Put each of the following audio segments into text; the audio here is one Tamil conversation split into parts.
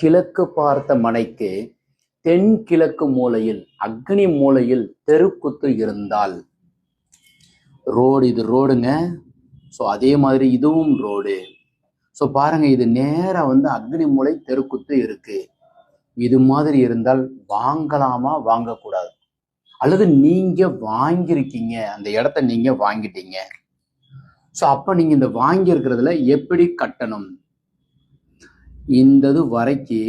கிழக்கு பார்த்த மனைக்கு தென்கிழக்கு மூலையில் அக்னி மூலையில் தெருக்குத்து இருந்தால் ரோடு இது ரோடுங்க. ஸோ அதே மாதிரி இதுவும் ரோடு. ஸோ பாருங்க இது நேராக வந்து அக்னி மூலை தெருக்குத்து இருக்கு. இது மாதிரி இருந்தால் வாங்கலாமா வாங்கக்கூடாது? அல்லது நீங்க வாங்கியிருக்கீங்க அந்த இடத்த நீங்க வாங்கிட்டீங்க. ஸோ அப்போ நீங்க இந்த வாங்கியிருக்கிறதுல எப்படி கட்டணும்? இந்த இது வரைக்கு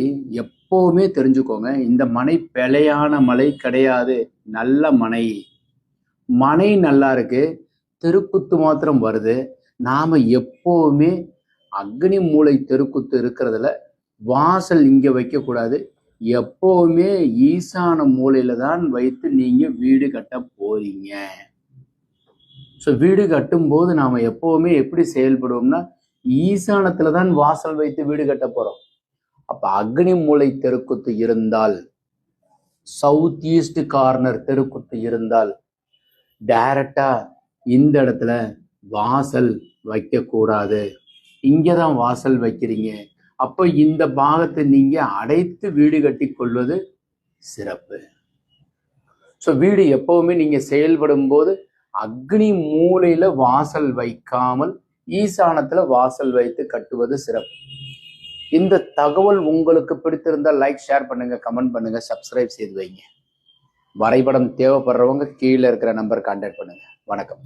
எப்போவுமே தெரிஞ்சுக்கோங்க இந்த மனை பிழையான மலை கிடையாது நல்ல மனை. மனை நல்லா இருக்கு தெருக்குத்து மாத்திரம் வருது. நாம எப்போவுமே அக்னி மூலை தெருக்குத்து இருக்கிறதுல வாசல் இங்கே வைக்கக்கூடாது. எப்போவுமே ஈசான மூலையில தான் வைத்து நீங்க வீடு கட்ட போறீங்க. ஸோ வீடு கட்டும்போது நாம எப்பவுமே எப்படி செயல்படுவோம்னா ஈசானத்துல தான் வாசல் வைத்து வீடு கட்ட போறோம். அப்ப அக்னி மூலை தெருக்குத்து இருந்தால் சவுத் ஈஸ்ட் கார்னர் தெருக்குத்து இருந்தால் டைரக்டா இந்த இடத்துல வாசல் வைக்க கூடாது இங்கதான் வாசல் வைக்கிறீங்க. அப்ப இந்த பாகத்தை நீங்க அடைத்து வீடு கட்டி கொள்வது சிறப்பு. ஸோ வீடு எப்பவுமே நீங்க செயல்படும் போது அக்னி மூலையில வாசல் வைக்காமல் ஈசானத்துல வாசல் வைத்து கட்டுவது சிறப்பு. இந்த தகவல் உங்களுக்கு பிடித்திருந்தால் லைக் ஷேர் பண்ணுங்க கமெண்ட் பண்ணுங்க சப்ஸ்கிரைப் செய்து வைங்க. வரைபடம் தேவைப்படுறவங்க கீழே இருக்கிற நம்பர் கான்டாக்ட் பண்ணுங்க. வணக்கம்.